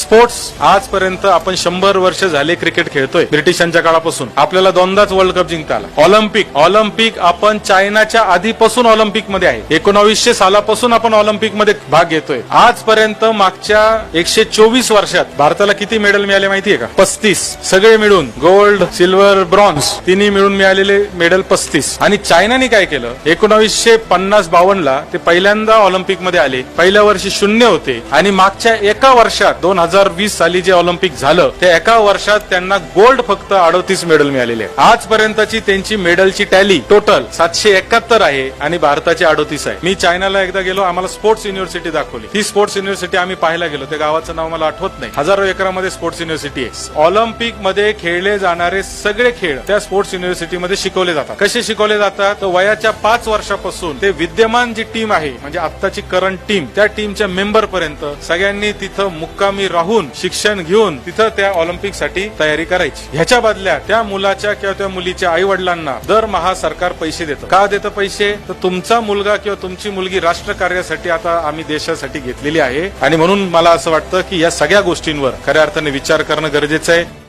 Sports आजपर्यंत आपण शंभर वर्ष झाले क्रिकेट खेळतोय ब्रिटिशांच्या काळापासून. आपल्याला दोनदाच वर्ल्ड कप जिंकता आला ऑलिम्पिक ऑलिम्पिक आपण चायनाच्या आधीपासून ऑलिम्पिकमध्ये आहे. एकोणावीसशे सालापासून आपण ऑलिम्पिकमध्ये भाग घेतोय. आजपर्यंत मागच्या एकशे चोवीस वर्षात भारताला किती मेडल मिळाले माहितीये का? पस्तीस. सगळे मिळून गोल्ड सिल्वर ब्रॉन्झ तिन्ही मिळून मिळालेले मेडल पस्तीस. आणि चायनाने काय केलं? एकोणावीसशे पन्नास बावन्न ला ते पहिल्यांदा ऑलिम्पिकमध्ये आले. पहिल्या वर्षी शून्य होते. आणि मागच्या एका वर्षात दोन हजार वीस साली जे ऑलिम्पिक झालं ते एका वर्षात त्यांना गोल्ड फक्त अडतीस मेडल मिळालेले आहे. आजपर्यंतची त्यांची मेडलची टॅली टोटल सातशे एकाहत्तर आहे आणि भारताची अडतीस आहे. मी चायनाला एकदा गेलो आम्हाला स्पोर्ट्स युनिव्हर्सिटी दाखवली. ही स्पोर्ट्स युनिव्हर्सिटी आम्ही पाहायला गेलो. त्या गावाचं नाव मला आठवत नाही. हजारो एकरामध्ये स्पोर्ट्स युनिव्हर्सिटी आहे. ऑलिम्पिकमध्ये खेळले जाणारे सगळे खेळ त्या स्पोर्ट्स युनिव्हर्सिटीमध्ये शिकवले जातात. कसे शिकवले जातात? तर वयाच्या पाच वर्षापासून ते विद्यमान जी टीम आहे म्हणजे आत्ताची करंट टीम त्या टीमच्या मेंबर पर्यंत सगळ्यांनी तिथं मुक्कामी राहून शिक्षण घेऊन तिथं त्या ऑलिम्पिकसाठी तयारी करायची. ह्याच्या बदल्या त्या मुलाच्या किंवा त्या मुलीच्या आई वडिलांना दरमहा सरकार पैसे देतं. का देतं पैसे? तर तुमचा मुलगा किंवा तुमची मुलगी राष्ट्र कार्यासाठी आता आम्ही देशासाठी घेतलेली आहे. आणि म्हणून मला असं वाटतं की या सगळ्या गोष्टींवर खऱ्या अर्थाने विचार करणं गरजेचं आहे.